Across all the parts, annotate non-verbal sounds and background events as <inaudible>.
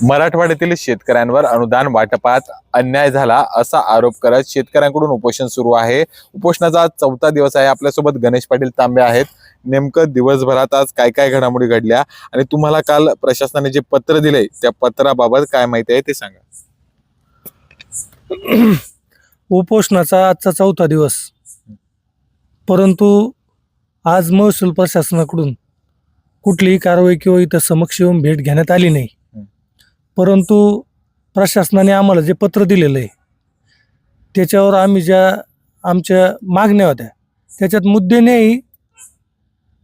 मराठवाड्यातील शेतकऱ्यांवर अनुदान वाटपात अन्याय झाला असा आरोप करत शेतकऱ्यांकडून उपोषण सुरू आहे. उपोषणाचा आज चौथा दिवस आहे. आपल्यासोबत गणेश पाटील तांबे आहेत. नेमकं दिवसभरात आज काय काय घडामोडी घडल्या आणि तुम्हाला काल प्रशासनाने जे पत्र दिले त्या पत्राबाबत काय माहिती आहे ते सांगा. उपोषणाचा आजचा चौथा दिवस. परंतु आज महसूल प्रशासनाकडून कुठलीही कारवाई किंवा इथं समक्ष येऊन भेट घेण्यात आली नाही. परंतु प्रशासनाने आम्हाला जे पत्र दिलेलं आहे त्याच्यावर आम्ही ज्या आमच्या मागण्या होत्या त्याच्यात मुद्द्यानेही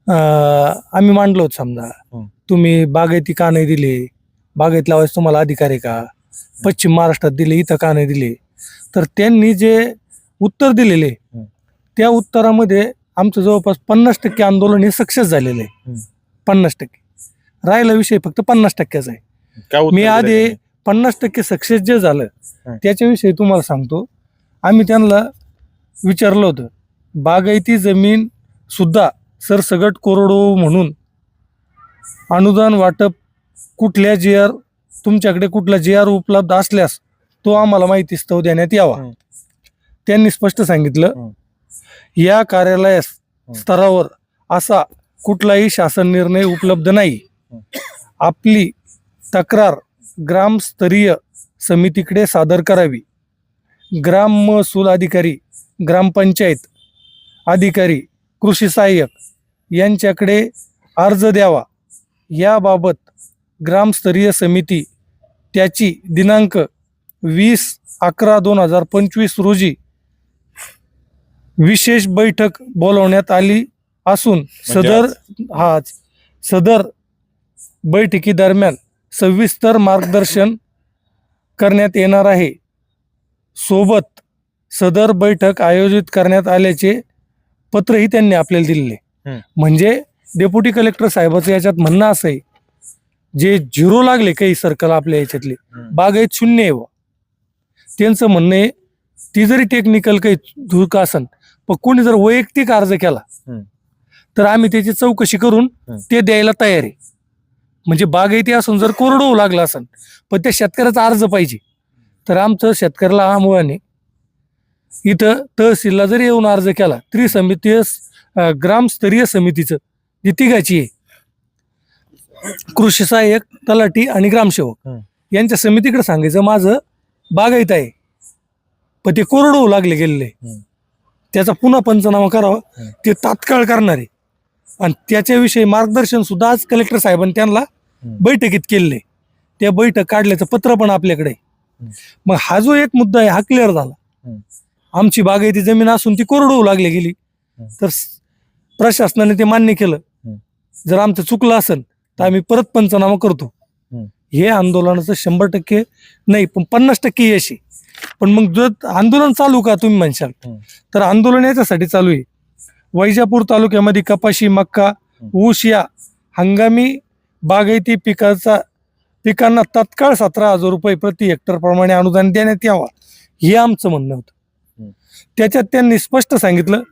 अं, आम्ही मांडलो होतो समजा हं. तुम्ही बागायती का नाही दिली बागायत लावायचं तुम्हाला अधिकार आहे का पश्चिम महाराष्ट्रात दिले इथं का नाही दिले तर त्यांनी जे उत्तर दिलेले हं. त्या उत्तरामध्ये आमचं जवळपास पन्नास टक्के आंदोलन हे सक्सेस झालेलं आहे हं. पन्नास टक्के राहिला विषय फक्त पन्नास टक्क्याचा आहे काय मी आधी? पन्नास टक्के सक्सेस जे झालं. त्याच्याविषयी तुम्हाला सांगतो आम्ही त्यांना विचारलं होतं बागायती जमीन सुद्धा सरसगट कोरडो म्हणून अनुदान वाटप कुठल्या जी आर तुमच्याकडे कुठला जी आर उपलब्ध असल्यास तो आम्हाला माहिती स्तव देण्यात यावा. त्यांनी स्पष्ट सांगितलं. या कार्यालयास हं. स्तरावर असा कुठलाही शासन निर्णय उपलब्ध नाही. आपली तक्रार ग्रामस्तरीय समितीकडे सादर करावी. ग्राम महसूल अधिकारी ग्रामपंचायत अधिकारी कृषी सहाय्यक यांच्याकडे अर्ज द्यावा. याबाबत ग्रामस्तरीय समिती त्याची दिनांक वीस अकरा दोन हजार पंचवीस रोजी विशेष बैठक बोलवण्यात आली असून सदर हा सदर बैठकीदरम्यान सविस्तर मार्गदर्शन करण्यात येणार आहे सोबत सदर बैठक आयोजित करण्यात आल्याचे पत्रही त्यांनी आपल्याला दिलेले. म्हणजे डेप्युटी कलेक्टर साहेबाचं याच्यात म्हणणं असं आहे जे झिरो लागले काही सर्कल आपल्या याच्यातले. बागायत शून्य आहे. त्यांचं म्हणणं आहे ती जरी टेक्निकल काही धूक असन पण कोणी जर वैयक्तिक अर्ज केला. तर आम्ही त्याची चौकशी करून. ते द्यायला तयार आहे म्हणजे बागायती असून जर कोरडो लागला असन पण त्या शेतकऱ्याचा अर्ज पाहिजे तर आमचं शेतकऱ्याला आम्हाने इथं तहसीलला जरी येऊन अर्ज केला त्रिसमितीय अं, ग्रामस्तरीय समितीचं जी तिघाची आहे कृषी सहाय्यक तलाठी आणि ग्रामसेवक. यांच्या समितीकडे सांगायचं माझं बागायत आहे पण ते कोरडो होऊ लागले गेलेले. त्याचा पुन्हा पंचनामा करावा. ते तात्काळ करणार आणि त्याच्याविषयी मार्गदर्शन सुद्धा आज कलेक्टर साहेबांनी त्यांना. बैठकीत केलेलं आहे त्या बैठक काढल्याचं पत्र पण आपल्याकडे. मग हा जो एक मुद्दा आहे हा क्लिअर झाला. आमची बागायती जमीन असून ती कोरडू लागली गेली. तर प्रशासनाने ते मान्य केलं. जर आमचं चुकलं असेल तर आम्ही परत पंचनामा करतो हं. आंदोलनाचं शंभर टक्के नाही पण पन्नास टक्के यश आहे पण मग जर आंदोलन चालू का तुम्ही म्हणशाल. तर आंदोलन याच्यासाठी चालू आहे वैजापूर तालुक्यामध्ये कपाशी मक्का ऊस या हंगामी बागायती पिकाचा पिकांना तत्काळ सतरा हजार रुपये प्रति हेक्टर प्रमाणे अनुदान देण्यात यावा हे आमचं म्हणणं होतं. त्याच्यात त्यांनी स्पष्ट सांगितलं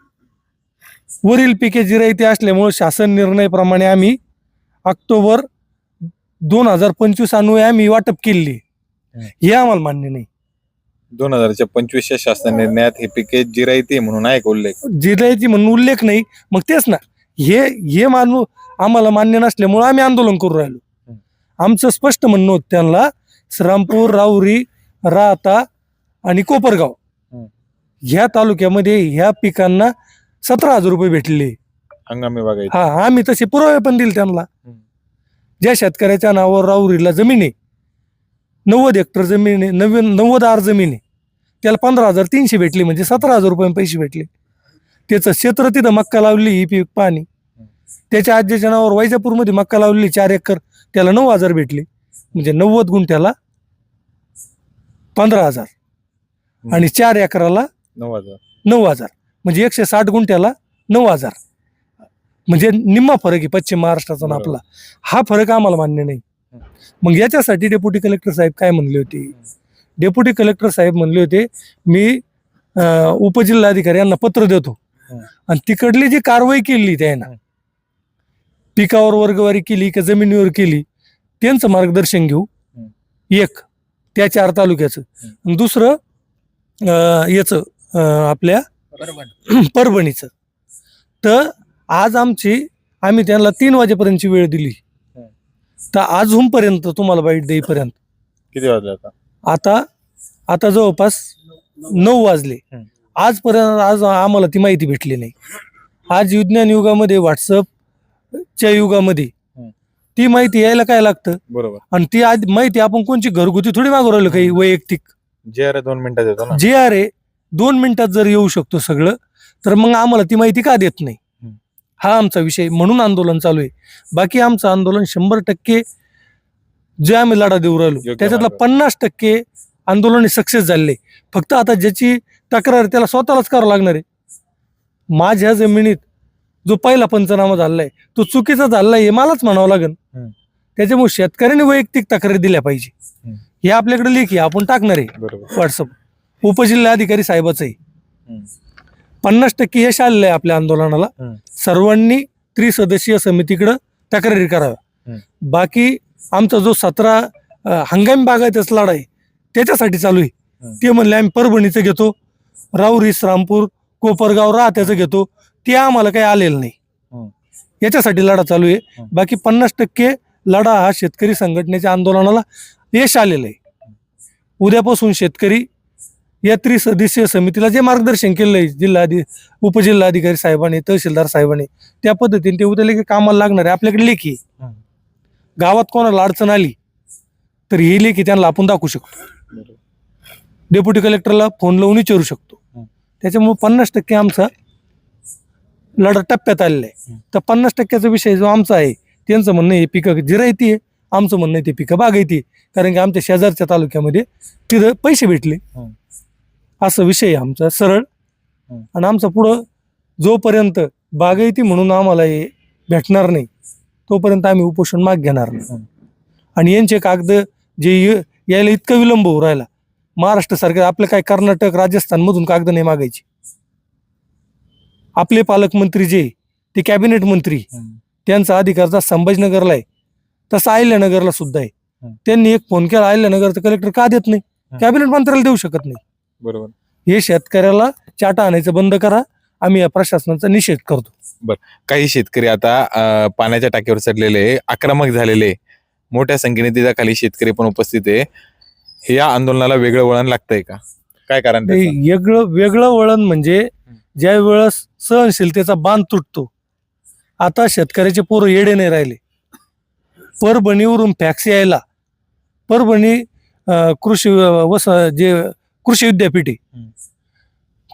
वरील पिके जिरायती असल्यामुळे शासन निर्णयाप्रमाणे आम्ही ऑक्टोबर दोन हजार पंचवीस अन्वये आम्ही वाटप केलेली आहे. हं. हे आम्हाला मान्य नाही दोन हजारच्या पंचवीसच्या शासन निर्णयात हे पिके जिरायती म्हणून आहे का उल्लेख जिरायती म्हणून उल्लेख नाही मग तेच ना हे हे मानू आम्हाला मान्य नसल्यामुळे आम्ही आंदोलन करू राहिलो. आमचं स्पष्ट म्हणणं होतं त्यांना श्रामपूर राऊरी राहता आणि कोपरगाव. ह्या तालुक्यामध्ये ह्या पिकांना सतरा हजार रुपये भेटले हंगामी बागायती हा आम्ही तसे पुरावे पण दिले त्यांना. ज्या शेतकऱ्याच्या नावावर राऊरीला जमीन आहे नव्वद हेक्टर जमीन आहे नवीन नव्वद आर जमीन आहे त्याला पंधरा हजार तीनशे भेटले म्हणजे सतरा हजार रुपये पैसे भेटले त्याचं क्षेत्र तिथं मक्का लावली ही पीक पाणी त्याच्या आजीच्या नावावर वैजापूरमध्ये मक्का लावलेली चार एकर त्याला नऊ हजार भेटले. म्हणजे नव्वद गुंठ्याला पंधरा हजार. आणि चार एकराला नऊ हजार. नऊ हजार. म्हणजे एकशे साठ गुंठ्याला नऊ हजार. म्हणजे निम्मा फरक आहे पश्चिम महाराष्ट्राचा बरोबर. आपला. हा फरक आम्हाला मान्य नाही. मग याच्यासाठी डेप्युटी कलेक्टर साहेब काय म्हणले होते? डेप्युटी कलेक्टर साहेब म्हणले होते मी उपजिल्हाधिकारी यांना पत्र देतो. आणि तिकडली जी कारवाई केली त्यानं. पिकावर वर्गवारी केली का जमिनीवर केली त्यांचं मार्गदर्शन घेऊ. एक त्या चार तालुक्याचं. दुसरं याचं आपल्या <clears throat> परभणीचं. तर आज आमची आम्ही त्यांना तीन वाजेपर्यंतची वेळ दिली. तर अजूनपर्यंत तुम्हाला बाईट देईपर्यंत. किती वाजले आता? आता आता जवळपास नऊ वाजले. आजपर्यंत आज आम्हाला ती माहिती भेटली नाही. आज विज्ञान युगामध्ये व्हॉट्सअपच्या युगामध्ये. ती माहिती यायला काय लागतं? बरोबर. आणि ती आज माहिती आपण कोणची घरगुती थोडी मागू राहिलो काही वैयक्तिक? जे अरे दोन मिनिटात येतो ना. जे आर ए दोन मिनिटात जर येऊ शकतो सगळं तर मग आम्हाला ती माहिती का देत नाही? हं. आमचा विषय म्हणून आंदोलन चालू आहे. बाकी आमचं आंदोलन शंभर टक्के जे आम्ही लढा देऊ राहिलो त्याच्यातला. पन्नास टक्के आंदोलन सक्सेस झाले फक्त आता ज्याची तक्रार त्याला स्वतःलाच करावं लागणार आहे. माझ्या जमिनीत जो पहिला पंचनामा झालाय तो चुकीचा झालाय हे मलाच म्हणावं लागेल. त्याच्यामुळे शेतकऱ्यांनी वैयक्तिक तक्रारी दिल्या पाहिजे हं. आपल्याकडे लेखी आहे, आपण टाकणार आहे व्हॉट्सअप उपजिल्हाधिकारी साहेबाचं आहे. पन्नास टक्के यश आलेलं आहे आपल्या आंदोलनाला. सर्वांनी त्रिसदस्यीय समितीकडं तक्रारी कराव्या. बाकी आमचा जो सतरा हंगामी बागायतच लढा आहे त्याच्यासाठी चालू आहे. ते म्हणले आम्ही परभणीचं घेतो राऊरी श्रामपूर कोपरगाव राहत्याचं घेतो ते आम्हाला काही आलेलं नाही. याच्यासाठी लढा चालू आहे. बाकी पन्नास टक्के लढा हा शेतकरी संघटनेच्या आंदोलनाला यश आलेलं आहे उद्यापासून शेतकरी या त्रिसदस्यीय समितीला जे मार्गदर्शन केलं आहे जिल्हाधि उपजिल्हाधिकारी साहेबांनी तहसीलदार साहेबांनी त्या पद्धतीने ते उद्या लेखी कामाला लागणार आहे आपल्याकडे लेखी. गावात कोणाला अडचण आली तर ही लेखी त्यांना आपण दाखवू शकतो. डेप्युटी कलेक्टरला फोन लावून विचारू शकतो. त्याच्यामुळे पन्नास टक्के आमचा लढा टप्प्यात आलेला आहे हं. तर पन्नास टक्क्याचा विषय जो आमचा आहे त्यांचं म्हणणं आहे पिकं जिरायती आहे आमचं म्हणणं आहे ते पिकं बागायती. कारण की आमच्या शेजारच्या तालुक्यामध्ये तिथं पैसे भेटले हं. असं विषय आहे आमचा सरळ हं. आणि आमचा पुढं जोपर्यंत बागायती म्हणून आम्हाला हे भेटणार नाही तोपर्यंत आम्ही उपोषण माग घेणार नाही हं. आणि यांचे कागद जे यायला इतका विलंब होऊ राहिला महाराष्ट्र सरकार आपलं काय कर्नाटक राजस्थान मधून कागद नाही मागायची आपले पालकमंत्री जे ते कॅबिनेट मंत्री. त्यांचा अधिकार जसा संभाजीनगरला आहे. तसा अहिल्यानगरला सुद्धा आहे. त्यांनी एक फोन केला अहिल्यानगरचं कलेक्टर का देत नाही. कॅबिनेट मंत्र्याला देऊ शकत नाही. बरोबर. हे शेतकऱ्याला चाटा आणायचं बंद करा. आम्ही या प्रशासनाचा निषेध करतो. काही शेतकरी आता पाण्याच्या टाकीवर चढलेले आक्रमक झालेले मोठ्या संख्येने त्याच्याखाली शेतकरी पण उपस्थित आहे. या आंदोलनाला वेगळं वळण लागतंय का? काय कारण? वेगळं वेगळं वळण म्हणजे ज्या वेळेस सहनशीलतेचा बांध तुटतो आता शेतकऱ्याचे पोरं येडे नाही राहिले. परभणीवरून फॅक्स यायला परभणी कृषी वस जे कृषी विद्यापीठ.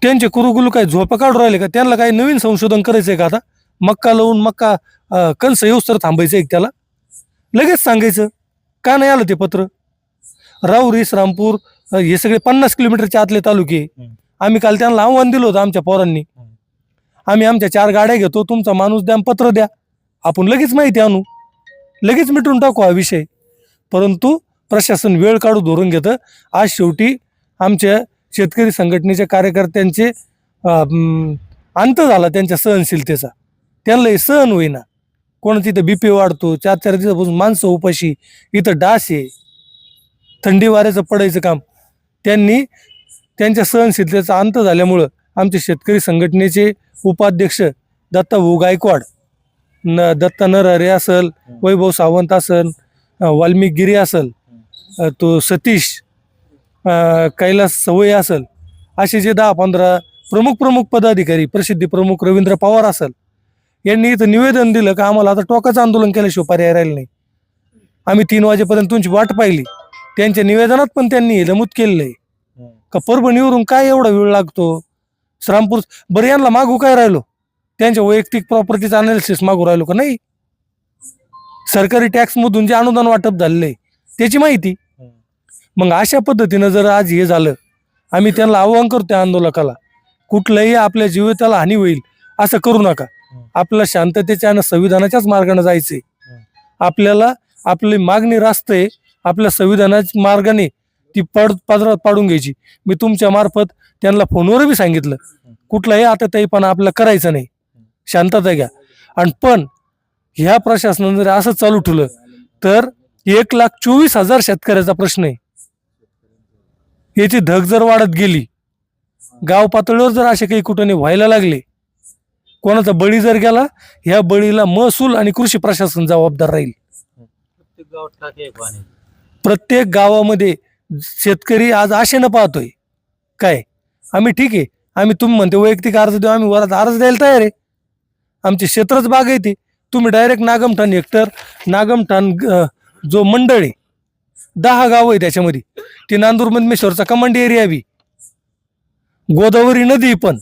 त्यांचे कुरुकुलू काय झोपा काढून राहिले का? त्यांना काही नवीन संशोधन करायचंय का आता? मक्का लावून मक्का कंस येऊस तर थांबायचंय का त्याला? लगेच सांगायचं का नाही आलं ते पत्र? राऊरी श्रामपूर अं, हे सगळे पन्नास किलोमीटरच्या आतले तालुके. आम्ही काल त्यांना आव्हान दिलं होतं आमच्या पोरांनी. आम्ही आमच्या चार गाड्या घेतो तुमचा माणूस द्या पत्र द्या. आपण लगेच माहिती आणू. लगेच मिटून टाकू हा विषय. परंतु प्रशासन वेळ काढू धरून घेतं. आज शेवटी आमच्या शेतकरी संघटनेच्या कार्यकर्त्यांचे अंत झाला त्यांच्या सहनशीलतेचा. त्यांनाही सहन होईना. कोणाची इथं बीपी वाढतो चार चार दिवसापासून माणसं उपाशी इथं डास आहे. थंडी वाऱ्याचं पडायचं काम. त्यांनी त्यांच्या सहनशीलतेचा अंत झाल्यामुळं आमचे शेतकरी संघटनेचे उपाध्यक्ष दत्ताभाऊ गायकवाड न दत्ता नरहरे असल वैभव सावंत असल अं, वाल्मिक गिरी असल तो सतीश कैलास सवय असल असे जे दहा पंधरा प्रमुख प्रमुख पदाधिकारी प्रसिद्धी प्रमुख रवींद्र पवार असल यांनी इथं निवेदन दिलं का आम्हाला आता टोकाचं आंदोलन केल्याशिवाय पर्याय राहिला नाही. आम्ही तीन वाजेपर्यंत तुमची वाट पाहिली. त्यांच्या निवेदनात पण त्यांनी हे नमूद केलेलं आहे. का परभणीवरून काय एवढा वेळ लागतो? श्रामपूर बरं यांना मागू काय राहिलो? त्यांच्या वैयक्तिक प्रॉपर्टीचं अनालिसिस मागू राहिलो का नाही? सरकारी टॅक्स मधून जे अनुदान वाटप झालेलं आहे त्याची माहिती. मग अशा पद्धतीनं जर आज हे झालं आम्ही त्यांना आव्हान करतो त्या आंदोलकाला कुठलंही आपल्या जीविताला हानी होईल असं करू नका. आपल्या आपल्याला शांततेच्या आणि संविधानाच्याच मार्गाने जायचंय. आपल्याला आपली मागणी रास्त आहे आपल्या संविधानाच्या मार्गाने ती पड पदरात पाडून घ्यायची. मी तुमच्या मार्फत त्यांना फोनवर बी सांगितलं. कुठलाही आता पण आपल्याला करायचं नाही. शांतता घ्या. आणि पण ह्या प्रशासनानं जर असं चालू ठेवलं तर एक लाख चोवीस हजार शेतकऱ्याचा प्रश्न आहे. याची धग जर वाढत गेली गाव पातळीवर जर असे काही कुठं व्हायला लागले कोणाचा बळी जर गेला ह्या बळीला महसूल आणि कृषी प्रशासन जबाबदार राहील. प्रत्येक गावामध्ये शेतकरी आज आशेनं पाहतोय. काय? आम्ही ठीक आहे. आम्ही तुम्ही म्हणते वैयक्तिक अर्ज देऊ आम्ही वरात अर्ज द्यायला तयार आहे. आमची क्षेत्रच बाग आहे ती. तुम्ही डायरेक्ट नागमठाण हेक्टर नागमठाण जो मंडळ आहे दहा गाव आहे त्याच्यामध्ये. ती नांदूर मधमेश्वरचा कमांड एरिया बी. गोदावरी नदी पण.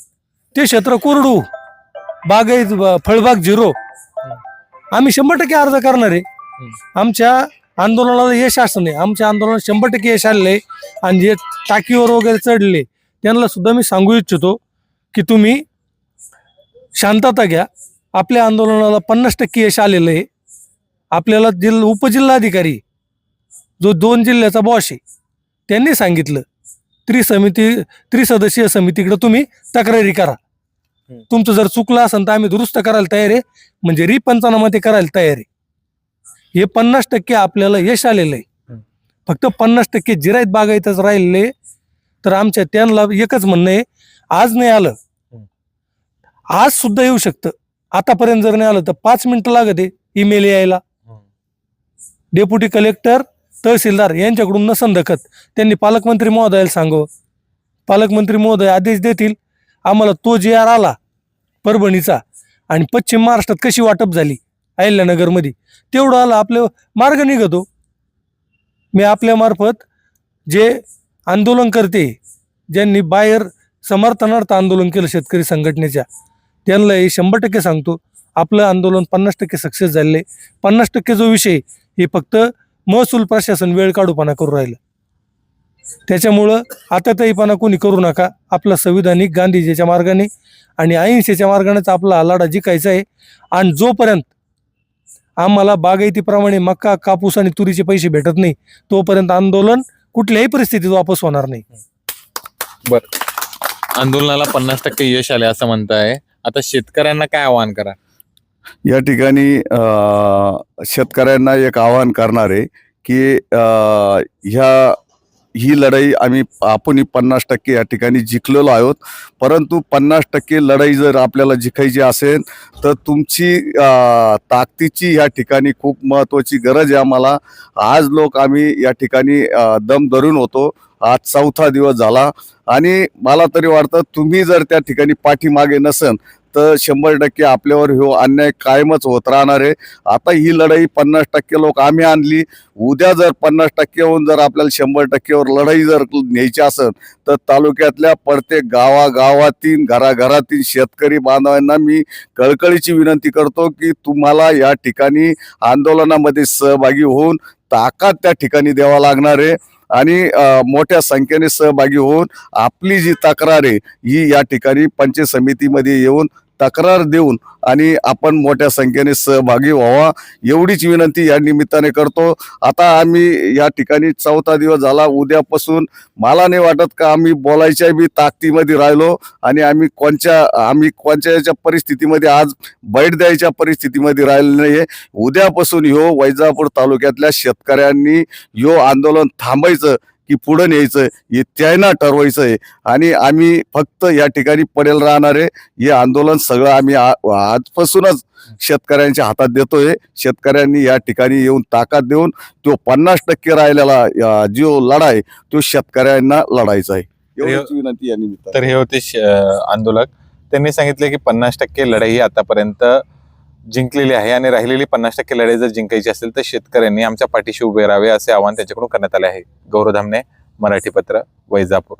ते क्षेत्र कोरडू. बागायत ब- फळबाग झिरो. आम्ही शंभर टक्के अर्ज करणार आहे. आमच्या आंदोलनाला यश असं नाही. आमच्या आंदोलनात शंभर टक्के यश आलेलं आहे. आणि जे टाकीवर वगैरे चढले त्यांना सुद्धा मी सांगू इच्छितो की तुम्ही शांतता घ्या. आपल्या आंदोलनाला पन्नास टक्के यश आलेलं आहे. आपल्याला जिल्हा उपजिल्हाधिकारी जो दोन जिल्ह्याचा बॉस आहे त्यांनी सांगितलं. त्रिसमिती त्रिसदस्यीय समितीकडे तुम्ही तक्रारी करा. तुमचं जर चुकलं असेल तर आम्ही दुरुस्त करायला तयार आहे. म्हणजे रिपंचनामा ते करायला तयार आहे. हे पन्नास टक्के आपल्याला यश आलेलं आहे. फक्त पन्नास टक्के जिरायत बागायतच राहिलेले. तर आमच्या त्यांना एकच म्हणणं आहे आज नाही आलं. आज सुद्धा येऊ शकतं. आतापर्यंत जर नाही आलं तर पाच मिनिटं लागत आहे ईमेल यायला. डेप्युटी कलेक्टर तहसीलदार यांच्याकडून नसन दखत त्यांनी पालकमंत्री महोदयाला सांगावं. पालकमंत्री महोदय आदेश देतील. आम्हाला तो जे आर आला परभणीचा आणि पश्चिम महाराष्ट्रात कशी वाटप झाली? अहिल्यानगरमध्ये. तेवढं आलं आपलं मार्ग निघतो. मी आपल्यामार्फत जे आंदोलन करते ज्यांनी बाहेर समर्थनार्थ आंदोलन केलं शेतकरी संघटनेच्या त्यांना हे शंभर टक्के सांगतो. आपलं आंदोलन पन्नास टक्के सक्सेस झाले पन्नास टक्के जो विषय हे फक्त महसूल प्रशासन वेळ काढूपणा करू राहिलं. त्याच्यामुळं आताताईपणा कोणी करू नका. आपला संविधानिक गांधीजीच्या मार्गाने आणि अहिंसेच्या मार्गानेच आपला हा लढा जिकायचा आहे. आणि जोपर्यंत आम्हाला बागायतीप्रमाणे मका कापूस आणि तुरीचे पैसे भेटत नाही. तोपर्यंत आंदोलन कुठल्याही परिस्थितीत वापस होणार नाही. आंदोलनाला पन्नास टक्के यश आले असं म्हणताय. आता शेतकऱ्यांना काय आवाहन करा? या ठिकाणी अ, शेतकऱ्यांना एक आवाहन करणार आहे की अ, ह्या ही लढाई आम्ही आपणही पन्नास टक्के या ठिकाणी जिंकलेलो आहोत. परंतु पन्नास टक्के लढाई जर आपल्याला जिंकायची असेल तर तुमची ताकदीची या ठिकाणी खूप महत्त्वाची गरज आहे आम्हाला. आज लोक आम्ही या ठिकाणी दम धरून होतो. आज चौथा दिवस झाला. आणि मला तरी वाटतं तुम्ही जर त्या ठिकाणी पाठीमागे नसन तर शंभर टक्के आपल्यावर हो अन्याय कायमच होत राहणार आहे. आता ही लढाई पन्नास टक्के लोक आम्ही आणली. उद्या जर पन्नास टक्केहून जर आपल्याला शंभर टक्केवर लढाई जर न्यायची असेल तर तालुक्यातल्या प्रत्येक गावागावातील घराघरातील शेतकरी बांधवांना मी कळकळीची विनंती करतो की तुम्हाला या ठिकाणी आंदोलनामध्ये सहभागी होऊन ताकद त्या ठिकाणी द्यावा लागणार आहे. आणि मोठ्या संख्येने सहभागी होऊन आपली जी तक्रार आहे ही या ठिकाणी पंचायत समितीमध्ये येऊन तक्रार देऊन आणि आपण मोठ्या संख्येने सहभागी व्हावा एवढीच विनंती या निमित्ताने करतो. आता आम्ही या ठिकाणी चौथा दिवस झाला उद्यापासून मला नाही वाटत का आम्ही बोलायच्या बी ताकदीमध्ये राहिलो आणि आम्ही कोणच्या आम्ही कोणत्या याच्या परिस्थितीमध्ये आज बैठ द्यायच्या परिस्थितीमध्ये राहिलेलो नाही उद्यापासून ह्यो वैजापूर तालुक्यातल्या शेतकऱ्यांनी ह्यो आंदोलन थांबायचं. की पुढं न्यायचं हे त्यांना ठरवायचं आहे आणि आम्ही फक्त या ठिकाणी पडेल राहणार आहे हे आंदोलन सगळं आम्ही आजपासूनच शेतकऱ्यांच्या हातात देतोय. शेतकऱ्यांनी या ठिकाणी येऊन ताकद देऊन तो पन्नास टक्के राहिलेला जो लढा आहे तो शेतकऱ्यांना लढायचा आहे विनंती तर हे होते आंदोलक. त्यांनी सांगितले की पन्नास टक्के लढाई आतापर्यंत जिंकलेली आहे आणि राहिलेली पन्नास टक्के लढाई जर जिंकायची असेल तर शेतकऱ्यांनी आमच्या पाठीशी उभे राहावे असे आवाहन त्यांच्याकडून करण्यात आले आहे. गौरधामने मराठी पत्र वैजापूर.